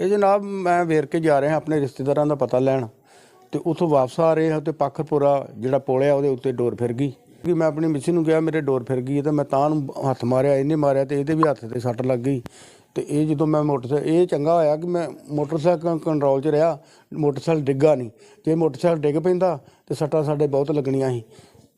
ਇਹ ਜਨਾਬ ਮੈਂ ਵੇਰਕੇ ਜਾ ਰਿਹਾ ਆਪਣੇ ਰਿਸ਼ਤੇਦਾਰਾਂ ਦਾ ਪਤਾ ਲੈਣ ਤੇ ਉੱਥੋਂ ਵਾਪਸ ਆ ਰਹੇ ਹਾਂ ਤੇ ਪਾਖਰਪੁਰਾ ਜਿਹੜਾ ਪੁਲ ਆ ਉਹਦੇ ਉੱਤੇ ਡੋਰ ਫਿਰ ਗਈ। ਕਿ ਮੈਂ ਆਪਣੀ ਮਿੱਸੀ ਨੂੰ ਕਿਹਾ ਮੇਰੇ ਡੋਰ ਫਿਰ ਗਈ ਹੈ ਤੇ ਮੈਂ ਤਾਂ ਨੂੰ ਹੱਥ ਮਾਰਿਆ, ਇਹਨੇ ਮਾਰਿਆ ਤੇ ਇਹਦੇ ਵੀ ਹੱਥ ਤੇ ਸੱਟ ਲੱਗ ਗਈ। ਤੇ ਇਹ ਜਦੋਂ ਮੈਂ ਮੋਟਰਸਾਈਕਲ ਇਹ ਚੰਗਾ ਹੋਇਆ ਕਿ ਮੈਂ ਮੋਟਰਸਾਈਕਲ ਕੰਟਰੋਲ 'ਚ ਰਿਹਾ, ਮੋਟਰਸਾਈਕਲ ਡਿੱਗਾ ਨਹੀਂ ਜੇ ਮੋਟਰਸਾਈਕਲ ਡਿੱਗ ਪੈਂਦਾ ਤੇ ਸੱਟਾਂ ਸਾਡੇ ਬਹੁਤ ਲੱਗਣੀਆਂ ਸੀ।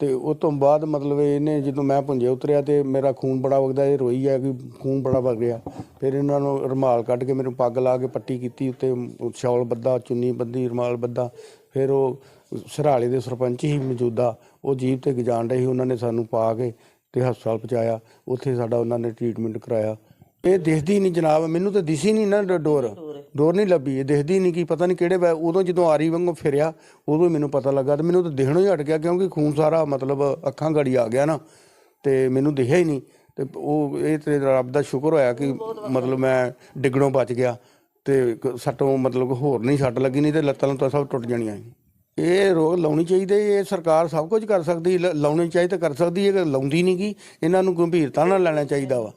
ਤੇ ਉਸ ਤੋਂ ਬਾਅਦ ਮਤਲਬ ਇਹਨੇ ਜਦੋਂ ਮੈਂ ਪੁੰਜੇ ਉਤਰਿਆ ਤੇ ਮੇਰਾ ਖੂਨ ਬੜਾ ਵਗਦਾ, ਇਹ ਰੋਈ ਹੈ ਕਿ ਖੂਨ ਬੜਾ ਵਗ ਰਿਹਾ। ਫਿਰ ਇਹਨਾਂ ਨੂੰ ਰੁਮਾਲ ਕੱਢ ਕੇ ਮੈਨੂੰ ਪੱਗ ਲਾ ਕੇ ਪੱਟੀ ਕੀਤੀ ਉੱਤੇ ਸ਼ਾਲ ਬੱਧਾ, ਚੁੰਨੀ ਬੱਧੀ, ਰੁਮਾਲ ਬੱਧਾ। ਫਿਰ ਉਹ ਸਰਾਲੇ ਦੇ ਸਰਪੰਚ ਹੀ ਮੌਜੂਦਾ, ਉਹ ਜੀਪ ਤੇ ਗਜਾਣ ਰਹੇ ਉਹਨਾਂ ਨੇ ਸਾਨੂੰ ਪਾ ਕੇ ਤੇ ਹਸਪਤਾਲ ਪਹੁੰਚਾਇਆ। ਉੱਥੇ ਸਾਡਾ ਉਹਨਾਂ ਨੇ ਟ੍ਰੀਟਮੈਂਟ ਕਰਾਇਆ। ਇਹ ਦਿਖਦੀ ਨਹੀਂ ਜਨਾਬ, ਮੈਨੂੰ ਤਾਂ ਦਿਸੀ ਨਹੀਂ ਨਾ ਡੋਰ। ਡੋਰ ਨਹੀਂ ਲੱਭੀ, ਇਹ ਦਿਖਦੀ ਨਹੀਂ ਕੀ, ਪਤਾ ਨਹੀਂ ਕਿਹੜੇ ਵੇ, ਉਦੋਂ ਜਦੋਂ ਆਰੀ ਵਾਂਗੂ ਫਿਰਿਆ, ਉਦੋਂ ਹੀ ਮੈਨੂੰ ਪਤਾ ਲੱਗਾ ਤੇ ਮੈਨੂੰ ਤਾਂ ਦਿਖਣੋਂ ਹੀ ਹਟ ਗਿਆ ਕਿਉਂਕਿ ਖੂਨ ਸਾਰਾ ਮਤਲਬ ਅੱਖਾਂ ਗੜੀ ਆ ਗਿਆ ਨਾ ਤੇ ਮੈਨੂੰ ਦਿਖਿਆ ਹੀ ਨਹੀਂ ਤੇ ਉਹ, ਇਹ ਤੇ ਰੱਬ ਦਾ ਸ਼ੁਕਰ ਹੋਇਆ ਕਿ ਮਤਲਬ ਮੈਂ ਡਿੱਗਣੋਂ ਬਚ ਗਿਆ ਤੇ ਸੱਟੋਂ ਮਤਲਬ ਹੋਰ ਨਹੀਂ ਸੱਟ ਲੱਗੀ, ਨਹੀਂ ਤੇ ਲੱਤਾਂ ਤਾਂ ਸਭ ਟੁੱਟ ਜਾਣੀਆਂ ਇਹ ਰੋਗ ਲਾਉਣੀ ਚਾਹੀਦੀ, ਇਹ ਸਰਕਾਰ ਸਭ ਕੁਝ ਕਰ ਸਕਦੀ, ਲ- ਲਾਉਣੀ ਚਾਹੀਦੀ ਤਾਂ ਕਰ ਸਕਦੀ ਹੈ ਲਾਉਂਦੀ ਨਹੀਂ ਗੀ ਇਹਨਾਂ ਨੂੰ ਗੰਭੀਰਤਾ ਨਾਲ ਲੈਣਾ ਚਾਹੀਦਾ ਵਾ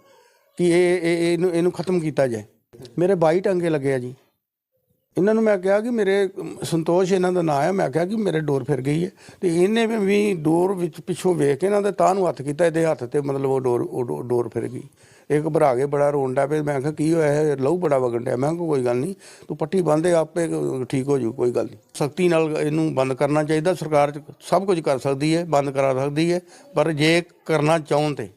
ਕਿ ਇਹ, ਇਹਨੂੰ ਇਹਨੂੰ ਖਤਮ ਕੀਤਾ ਜਾਏ। ਮੇਰੇ 22 ਟੰਗੇ ਲੱਗੇ ਆ ਜੀ। ਇਹਨਾਂ ਨੂੰ ਮੈਂ ਕਿਹਾ ਕਿ ਮੇਰੇ ਸੰਤੋਸ਼ ਇਹਨਾਂ ਦਾ ਨਾਂ ਹੈ ਮੈਂ ਕਿਹਾ ਕਿ ਮੇਰੇ ਡੋਰ ਫਿਰ ਗਈ ਹੈ। ਤੇ ਇਹਨੇ ਵੀ- ਡੋਰ ਵਿੱਚ ਪਿੱਛੋਂ ਵੇਖ ਕੇ ਇਹਨਾਂ ਦੇ ਤਾਂ ਨੂੰ ਹੱਥ ਕੀਤਾ, ਇਹਦੇ ਹੱਥ ਤੇ ਮਤਲਬ ਉਹ ਡੋਰ ਉਹ ਡੋਰ ਫਿਰ ਗਈ। ਇਹ ਘਬਰਾ ਕੇ ਬੜਾ ਰੋਣ ਡਿਆ ਪਿਆ। ਮੈਂ ਕਿਹਾ, ਕੀ ਹੋਇਆ? ਹੈ ਲਹੂ ਬੜਾ ਵਗਣ ਡਿਆ। ਮੈਂ ਕਿਹਾ, ਕੋਈ ਗੱਲ ਨਹੀਂ। ਤੂੰ ਪੱਟੀ ਬੰਨ੍ਹ ਆਪੇ ਠੀਕ ਹੋ ਜੂ। ਕੋਈ ਗੱਲ ਨਹੀਂ। ਸਖਤੀ ਨਾਲ ਇਹਨੂੰ ਬੰਦ ਕਰਨਾ ਚਾਹੀਦਾ। ਸਰਕਾਰ ਸਭ ਕੁਝ ਕਰ ਸਕਦੀ ਹੈ, ਬੰਦ ਕਰਾ ਸਕਦੀ ਹੈ। ਪਰ ਜੇ ਕਰਨਾ ਚਾਹੁੰ ਤੇ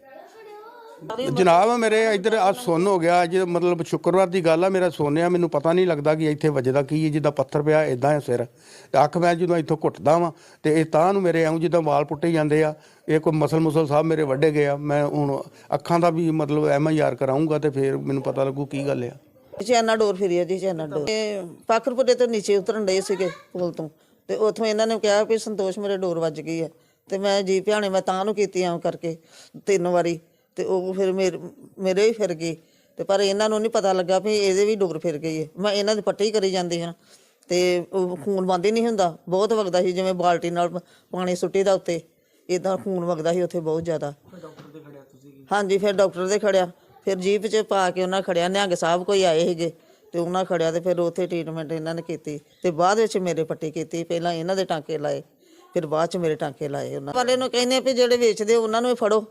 ਜਨਾਬ, ਮੇਰੇ ਇੱਧਰ ਆ ਸੁੰਨ ਹੋ ਗਿਆ ਅੱਜ ਮਤਲਬ ਸ਼ੁੱਕਰਵਾਰ ਦੀ ਗੱਲ ਆ, ਮੇਰਾ ਸੋਨਿਆ ਮੈਨੂੰ ਪਤਾ ਨਹੀਂ ਲੱਗਦਾ ਕਿ ਇੱਥੇ ਵੱਜਦਾ ਕੀ ਹੈ ਜਿੱਦਾਂ ਪੱਥਰ ਪਿਆ ਇਦਾਂ ਹੈ ਸਿਰ। ਤੇ ਅੱਖ ਮੈਂ ਜਦੋਂ ਇੱਥੋਂ ਘੁੱਟਦਾ ਵਾਂ, ਤੇ ਇਹ ਤਾਂ ਨੂੰ ਮੇਰੇ ਐਉਂ ਜਿੱਦਾਂ ਵਾਲ ਪੁੱਟੇ ਜਾਂਦੇ ਆ, ਇਹ ਕੋਈ ਮਸਲ ਮੁਸਲ ਸਾਹਿਬ ਮੇਰੇ ਵੱਡੇ ਗਏ ਆ, ਮੈਂ ਹੁਣ ਅੱਖਾਂ ਦਾ ਵੀ ਮਤਲਬ ਐਮ ਆਈ ਆਰ ਕਰਾਉਂਗਾ ਤੇ ਫਿਰ ਮੈਨੂੰ ਪਤਾ ਲੱਗੂ ਕੀ ਗੱਲ ਆ। ਚੈਨਾ ਡੋਰ ਫਿਰੀ ਆ ਜੀ ਚੈਨਾ ਡੋਰ। ਇਹ ਪਾਖਰਪੁਰੇ ਤੋਂ ਨੀਚੇ ਉਤਰਨ ਡਏ ਸੀਗੇ ਪੁਲ ਤੋਂ, ਤੇ ਉੱਥੋਂ ਇਹਨਾਂ ਨੇ ਕਿਹਾ ਵੀ ਸੰਤੋਸ਼, ਮੇਰੇ ਡੋਰ ਵੱਜ ਗਈ ਹੈ ਤੇ ਮੈਂ ਜੀ, ਭਿਆਣੇ ਮੈਂ ਤਾਂ ਨੂੰ ਕੀਤੀ ਆਉਂ ਕਰਕੇ ਤਿੰਨ ਵਾਰੀ। ਤੇ ਉਹ ਫਿਰ ਮੇਰੇ ਮੇਰੇ ਵੀ ਫਿਰ ਗਈ ਤੇ ਪਰ ਇਹਨਾਂ ਨੂੰ ਨਹੀਂ ਪਤਾ ਲੱਗਾ ਵੀ ਇਹਦੇ ਵੀ ਡੋਰ ਫਿਰ ਗਈ ਹੈ ਮੈਂ ਇਹਨਾਂ ਦੀ ਪੱਟੀ ਕਰੀ ਜਾਂਦੀ ਹਾਂ। ਤੇ ਉਹ ਖੂਨ ਬੰਦ ਹੀ ਨਹੀਂ ਹੁੰਦਾ। ਬਹੁਤ ਵਗਦਾ ਸੀ ਜਿਵੇਂ ਬਾਲਟੀ ਨਾਲ ਪਾਣੀ ਸੁੱਟੀ ਦਾ ਉੱਤੇ। ਇਦਾਂ ਖੂਨ ਵਗਦਾ ਸੀ ਉੱਥੇ ਬਹੁਤ ਜ਼ਿਆਦਾ। ਹਾਂਜੀ ਫਿਰ ਡਾਕਟਰ ਦੇ ਖੜਿਆ। ਫਿਰ ਜੀਪ 'ਚ ਪਾ ਕੇ ਉਹਨਾਂ ਖੜਿਆ। ਨਿਹੰਗ ਸਾਹਿਬ ਕੋਈ ਆਏ ਸੀਗੇ। ਤੇ ਉਹਨਾਂ ਖੜਿਆ ਤੇ ਫਿਰ ਉੱਥੇ ਟ੍ਰੀਟਮੈਂਟ ਇਹਨਾਂ ਨੇ ਕੀਤੀ। ਤੇ ਬਾਅਦ ਵਿੱਚ ਮੇਰੇ ਪੱਟੀ ਕੀਤੀ। ਪਹਿਲਾਂ ਇਹਨਾਂ ਦੇ ਟਾਂਕੇ ਲਾਏ। ਫਿਰ ਬਾਅਦ 'ਚ ਮੇਰੇ ਟਾਂਕੇ ਲਾਏ ਉਹਨਾਂ ਵਾਲੇ ਨੂੰ ਕਹਿੰਦੇ ਆ ਵੀ ਜਿਹੜੇ ਵੇਚਦੇ ਉਹਨਾਂ ਨੂੰ ਹੀ ਫੜੋ।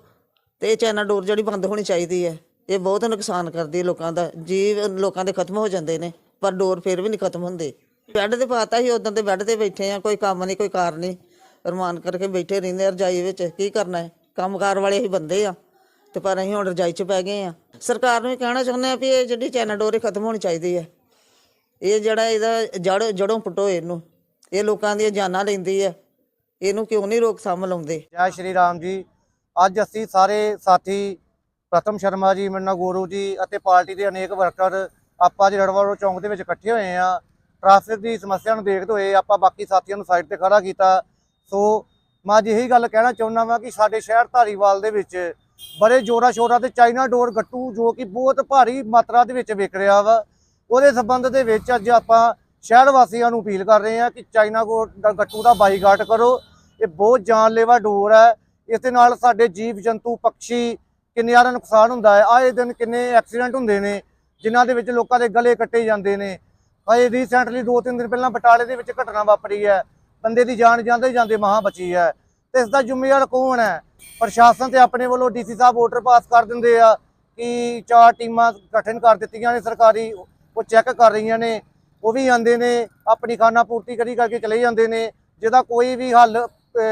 ਤੇ ਇਹ ਚਾਈਨਾ ਡੋਰ ਜਿਹੜੀ ਬੰਦ ਹੋਣੀ ਚਾਹੀਦੀ ਹੈ, ਇਹ ਬਹੁਤ ਨੁਕਸਾਨ ਕਰਦੀ ਹੈ ਲੋਕਾਂ ਦਾ, ਜੀਵ ਲੋਕਾਂ ਦੇ ਖਤਮ ਹੋ ਜਾਂਦੇ ਨੇ, ਪਰ ਡੋਰ ਫਿਰ ਵੀ ਨਹੀਂ ਖਤਮ ਹੁੰਦੇ। ਬੈੱਡ ਤੇ ਪਾਤਾ ਸੀ, ਉਦੋਂ ਤੇ ਬੈੱਡ ਤੇ ਬੈਠੇ ਆ, ਕੋਈ ਕੰਮ ਨਹੀਂ, ਕੋਈ ਕਾਰ ਨਹੀਂ। ਰਮਾਨ ਕਰਕੇ ਬੈਠੇ ਰਹਿੰਦੇ ਰਜਾਈ ਵਿੱਚ, ਕੀ ਕਰਨਾ ਹੈ? ਕੰਮਕਾਰ ਵਾਲੇ ਹੀ ਬੰਦੇ ਆ, ਤੇ ਪਰ ਅਸੀਂ ਹੁਣ ਰਜਾਈ 'ਚ ਪੈ ਗਏ ਆ। ਸਰਕਾਰ ਨੂੰ ਇਹ ਕਹਿਣਾ ਚਾਹੁੰਦੇ ਆ ਵੀ ਇਹ ਜਿਹੜੀ ਚਾਈਨਾ ਡੋਰ ਇਹ ਖਤਮ ਹੋਣੀ ਚਾਹੀਦੀ ਹੈ। ਇਹ ਜਿਹੜਾ ਇਹਦਾ ਜੜ, ਜੜੋਂ ਪੁੱਟੋ ਇਹਨੂੰ। ਇਹ ਲੋਕਾਂ ਦੀਆਂ ਜਾਨਾਂ ਲੈਂਦੀ ਹੈ। ਇਹਨੂੰ ਕਿਉਂ ਨਹੀਂ ਰੋਕ ਰੋਕਥਾਮ ਲਾਉਂਦੇ? ਜੈ ਸ਼੍ਰੀ ਰਾਮ ਜੀ। ਅੱਜ ਅਸੀਂ ਸਾਰੇ ਸਾਥੀ ਪ੍ਰਥਮ ਸ਼ਰਮਾ ਜੀ ਮੰਨਾ ਗੋਰੂ ਜੀ ਅਤੇ ਪਾਰਟੀ ਦੇ ਅਨੇਕ ਵਰਕਰ ਆਪਾਂ ਅੱਜ ਰੜਵਾੜੋ ਚੌਂਕ ਦੇ ਵਿੱਚ ਇਕੱਠੇ ਹੋਏ ਆ ਟ੍ਰੈਫਿਕ ਦੀ ਸਮੱਸਿਆ ਨੂੰ ਦੇਖਦੇ ਹੋਏ ਆਪਾਂ ਬਾਕੀ ਸਾਥੀਆਂ ਨੂੰ ਸਾਈਡ ਤੇ ਖੜਾ ਕੀਤਾ। ਸੋ ਮੈਂ ਅੱਜ ਇਹੀ ਗੱਲ ਕਹਿਣਾ ਚਾਹੁੰਦਾ ਵਾਂ ਕਿ ਸਾਡੇ ਸ਼ਹਿਰ ਧਾਰੀਵਾਲ ਦੇ ਵਿੱਚ ਬੜੇ ਜੋਰਾ ਸ਼ੋਰਾ ਤੇ ਚਾਈਨਾ ਡੋਰ ਗੱਟੂ ਜੋ ਕਿ ਬਹੁਤ ਭਾਰੀ ਮਾਤਰਾ ਦੇ ਵਿੱਚ ਵਿਕ ਰਿਹਾ ਵਾ, ਉਹਦੇ ਸੰਬੰਧ ਦੇ ਵਿੱਚ ਅੱਜ ਆਪਾਂ ਸ਼ਹਿਰ ਵਾਸੀਆਂ ਨੂੰ ਅਪੀਲ ਕਰ ਰਹੇ ਹਾਂ ਕਿ ਚਾਈਨਾ ਗੋ- ਗੱਟੂ ਦਾ ਬਾਈਕਾਟ ਕਰੋ। ਇਹ ਬਹੁਤ ਜਾਨਲੇਵਾ ਡੋਰ ਹੈ। ਇਸ ਦੇ ਨਾਲ ਸਾਡੇ ਜੀਵ ਜੰਤੂ, ਪੰਛੀ ਕਿੰਨੇ ਦਾ ਨੁਕਸਾਨ ਹੁੰਦਾ ਹੈ। ਆਏ ਦਿਨ ਕਿੰਨੇ ਐਕਸੀਡੈਂਟ ਹੁੰਦੇ ਨੇ, ਜਿਨ੍ਹਾਂ ਦੇ ਵਿੱਚ ਲੋਕਾਂ ਦੇ ਗਲੇ ਕੱਟੇ ਜਾਂਦੇ ਨੇ। ਹਜੇ ਰੀਸੈਂਟਲੀ ਦੋ ਤਿੰਨ ਦਿਨ ਪਹਿਲਾਂ ਬਟਾਲੇ ਦੇ ਵਿੱਚ ਘਟਨਾ ਵਾਪਰੀ ਹੈ। ਬੰਦੇ ਦੀ ਜਾਨ ਜਾਂਦੇ ਜਾਂਦੇ ਮਹਾਂ ਬਚੀ ਹੈ। ਤੇ ਇਸ ਦਾ ਜ਼ਿੰਮੇਵਾਰ ਕੌਣ ਹੈ? ਪ੍ਰਸ਼ਾਸਨ ਤੇ ਆਪਣੇ ਵੱਲੋਂ ਡੀਸੀ ਸਾਹਿਬ ਆਰਡਰ ਪਾਸ ਕਰ ਦਿੰਦੇ ਆ ਕਿ ਚਾਰ ਟੀਮਾਂ ਗਠਨ ਕਰ ਦਿੱਤੀਆਂ ਨੇ, ਸਰਕਾਰੀ ਉਹ ਚੈੱਕ ਕਰ ਰਹੀਆਂ ਨੇ। ਉਹ ਵੀ ਆਂਦੇ ਨੇ, ਆਪਣੀ ਖਾਨਾ ਪੂਰਤੀ ਕਰੀ ਕਰਕੇ ਚਲੇ ਜਾਂਦੇ ਨੇ। ਜਿਹਦਾ ਕੋਈ ਵੀ ਹੱਲ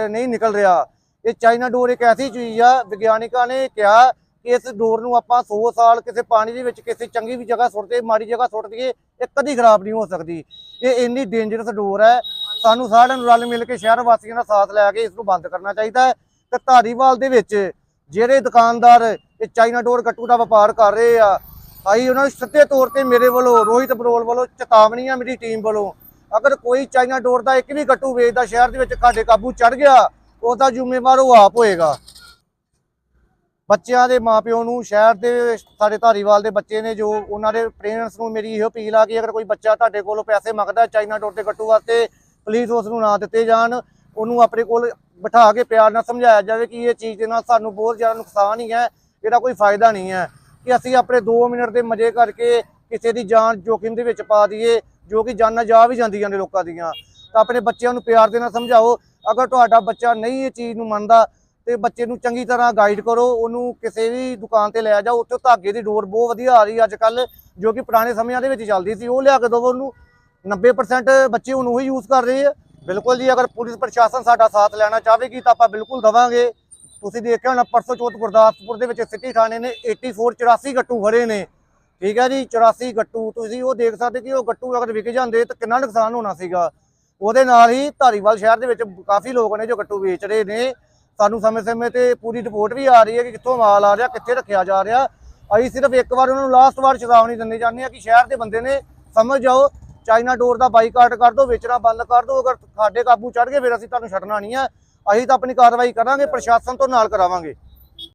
ਨਹੀਂ ਨਿਕਲ ਰਿਹਾ। ਇਹ ਚਾਈਨਾ ਡੋਰ ਇੱਕ ਐਸੀ ਚੀਜ਼ ਆ, ਵਿਗਿਆਨਿਕਾਂ ਨੇ ਕਿਹਾ ਕਿ ਇਸ ਡੋਰ ਨੂੰ ਆਪਾਂ 100 ਸਾਲ ਕਿਸੇ ਪਾਣੀ ਦੇ ਵਿੱਚ ਕਿਸੇ ਚੰਗੀ ਵੀ ਜਗ੍ਹਾ ਸੁੱਟ ਦੇ ਮਾੜੀ ਜਗ੍ਹਾ ਸੁੱਟ ਦਈਏ, ਇਹ ਕਦੀ ਖਰਾਬ ਨਹੀਂ ਹੋ ਸਕਦੀ। ਇਹ ਇੰਨੀ ਡੇਂਜਰਸ ਡੋਰ ਹੈ। ਸਾਨੂੰ ਸਾਰਿਆਂ ਨੂੰ ਰਲ ਮਿਲ ਕੇ ਸ਼ਹਿਰ ਵਾਸੀਆਂ ਦਾ ਸਾਥ ਲੈ ਕੇ ਇਸ ਨੂੰ ਬੰਦ ਕਰਨਾ ਚਾਹੀਦਾ ਹੈ। ਤੇ ਧਾਰੀਵਾਲ ਦੇ ਵਿੱਚ ਜਿਹੜੇ ਦੁਕਾਨਦਾਰ ਇਹ ਚਾਈਨਾ ਡੋਰ ਗੱਟੂ ਦਾ ਵਪਾਰ ਕਰ ਰਹੇ ਆ ਆਈ ਉਹਨਾਂ ਨੂੰ ਸਿੱਧੇ ਤੌਰ ਤੇ ਮੇਰੇ ਵੱਲੋਂ, ਰੋਹਿਤ ਬਰੋਲ ਵੱਲੋਂ ਚੇਤਾਵਨੀ ਆ ਮੇਰੀ ਟੀਮ ਵੱਲੋਂ, ਅਗਰ ਕੋਈ ਚਾਈਨਾ ਡੋਰ ਦਾ ਇੱਕ ਵੀ ਗੱਟੂ ਵੇਚਦਾ, ਸ਼ਹਿਰ ਦੇ ਵਿੱਚ ਸਾਡੇ ਕਾਬੂ ਚੜ ਗਿਆ ਉਹਦਾ ਜ਼ਿੰਮੇਵਾਰ ਉਹ ਆਪ ਹੋਏਗਾ। ਬੱਚਿਆਂ ਦੇ ਮਾਪਿਓ ਨੂੰ, ਸ਼ਹਿਰ ਦੇ ਸਾਡੇ ਧਾਰੀਵਾਲ ਦੇ ਬੱਚੇ ਨੇ ਜੋ ਉਹਨਾਂ ਦੇ ਪੇਰੈਂਟਸ ਨੂੰ ਮੇਰੀ ਇਹੋ ਅਪੀਲ ਆ ਕਿ ਅਗਰ ਕੋਈ ਬੱਚਾ ਤੁਹਾਡੇ ਕੋਲੋਂ ਪੈਸੇ ਮੰਗਦਾ ਚਾਈਨਾ ਡੋਰ ਤੇ ਗੱਟੂ ਵਾਸਤੇ ਪਲੀਜ਼ ਉਸ ਨੂੰ ਨਾ ਦਿੱਤੇ ਜਾਣ। ਉਹਨੂੰ ਆਪਣੇ ਕੋਲ ਬਿਠਾ ਕੇ ਪਿਆਰ ਨਾਲ ਸਮਝਾਇਆ ਜਾਵੇ ਕਿ ਇਹ ਚੀਜ਼ ਦੇ ਨਾਲ ਸਾਨੂੰ ਬਹੁਤ ਜ਼ਿਆਦਾ ਨੁਕਸਾਨ ਹੀ ਹੈ, ਇਹਦਾ ਕੋਈ ਫਾਇਦਾ ਨਹੀਂ ਹੈ। ਕਿ ਅਸੀਂ ਆਪਣੇ 2 ਮਿੰਟ ਦੇ ਮਜ਼ੇ ਕਰਕੇ ਕਿਸੇ ਦੀ ਜਾਨ ਜੋਖਿਮ ਦੇ ਵਿੱਚ ਪਾ ਦਈਏ, ਜੋ ਕਿ ਜਾਨਾਂ ਜਾ ਵੀ ਜਾਂਦੀਆਂ ਨੇ ਲੋਕਾਂ ਦੀਆਂ। ਤਾਂ ਆਪਣੇ ਬੱਚਿਆਂ ਨੂੰ ਪਿਆਰ ਦੇ ਨਾਲ ਸਮਝਾਓ ਅਗਰ ਤੁਹਾਡਾ ਬੱਚਾ ਨਹੀਂ ਇਹ ਚੀਜ਼ ਨੂੰ ਮੰਨਦਾ ਤੇ ਬੱਚੇ ਨੂੰ ਚੰਗੀ ਤਰ੍ਹਾਂ ਗਾਈਡ ਕਰੋ, ਉਹਨੂੰ ਕਿਸੇ ਵੀ ਦੁਕਾਨ ਤੇ ਲੈ ਜਾਓ, ਉੱਥੇ ਧਾਗੇ ਦੀ ਡੋਰ ਬਹੁਤ ਵਧੀਆ ਆ ਰਹੀ ਅੱਜ ਕੱਲ ਜੋ ਕਿ ਪੁਰਾਣੇ ਸਮਿਆਂ ਦੇ ਵਿੱਚ ਚੱਲਦੀ ਸੀ, ਉਹ ਲਿਆ ਕੇ ਦਿਓ ਉਹਨੂੰ। 90% ਬੱਚੇ ਉਹਨੂੰ ਉਹੀ ਯੂਜ਼ ਕਰ ਰਹੇ ਆ। ਬਿਲਕੁਲ ਜੀ, ਅਗਰ ਪੁਲਿਸ ਪ੍ਰਸ਼ਾਸਨ ਸਾਡਾ ਸਾਥ ਲੈਣਾ ਚਾਹੇਗੀ ਤਾਂ ਆਪਾਂ ਬਿਲਕੁਲ ਦਵਾਂਗੇ। ਤੁਸੀਂ ਦੇਖਿਆ ਹੋਣਾ, ਪਰਸੋਂ ਚੌਥ ਗੁਰਦਾਸਪੁਰ ਦੇ ਵਿੱਚ ਸਿਟੀ ਥਾਣੇ ਨੇ 84 84 ਗੱਟੂ ਫੜੇ ਨੇ। ਠੀਕ ਹੈ ਜੀ 84 ਗੱਟੂ, ਤੁਸੀਂ ਉਹ ਦੇਖ ਸਕਦੇ ਕਿ ਉਹ ਗੱਟੂ ਅਗਰ ਵਿਕ ਜਾਂਦੇ ਤਾਂ ਕਿੰਨਾ ਨੁਕਸਾਨ ਹੋਣਾ ਸੀਗਾ। ਉਹਦੇ ਨਾਲ ਹੀ ਧਾਰੀਵਾਲ ਸ਼ਹਿਰ ਦੇ ਵਿੱਚ ਕਾਫੀ ਲੋਕ ਨੇ ਜੋ ਗੱਟੂ ਵੇਚ ਰਹੇ ਨੇ। ਸਾਨੂੰ ਸਮੇਂ-ਸਮੇਂ ਤੇ ਪੂਰੀ ਰਿਪੋਰਟ ਵੀ ਆ ਰਹੀ ਹੈ ਕਿ ਕਿੱਥੋਂ ਮਾਲ ਆ ਰਿਹਾ, ਕਿੱਥੇ ਰੱਖਿਆ ਜਾ ਰਿਹਾ। ਅਸੀਂ ਸਿਰਫ ਇੱਕ ਵਾਰ ਉਹਨਾਂ ਨੂੰ ਲਾਸਟ ਵਾਰ ਚੇਤਾਵਨੀ ਦਿੰਦੇ ਜਾਂਦੇ ਆ ਕਿ ਸ਼ਹਿਰ ਦੇ ਬੰਦੇ ਨੇ ਸਮਝ ਜਾਓ, ਚਾਈਨਾ ਡੋਰ ਦਾ ਬਾਈਕਾਟ ਕਰ ਦਿਓ ਵੇਚਣਾ ਬੰਦ ਕਰ ਦਿਓ ਅਗਰ ਸਾਡੇ ਕਾਬੂ ਚੜ ਗਏ ਫਿਰ ਅਸੀਂ ਤੁਹਾਨੂੰ ਛੱਡਣਾ ਨਹੀਂ ਆ ਅਸੀਂ ਤਾਂ ਆਪਣੀ ਕਾਰਵਾਈ ਕਰਾਂਗੇ, ਪ੍ਰਸ਼ਾਸਨ ਤੋਂ ਨਾਲ ਕਰਾਵਾਂਗੇ।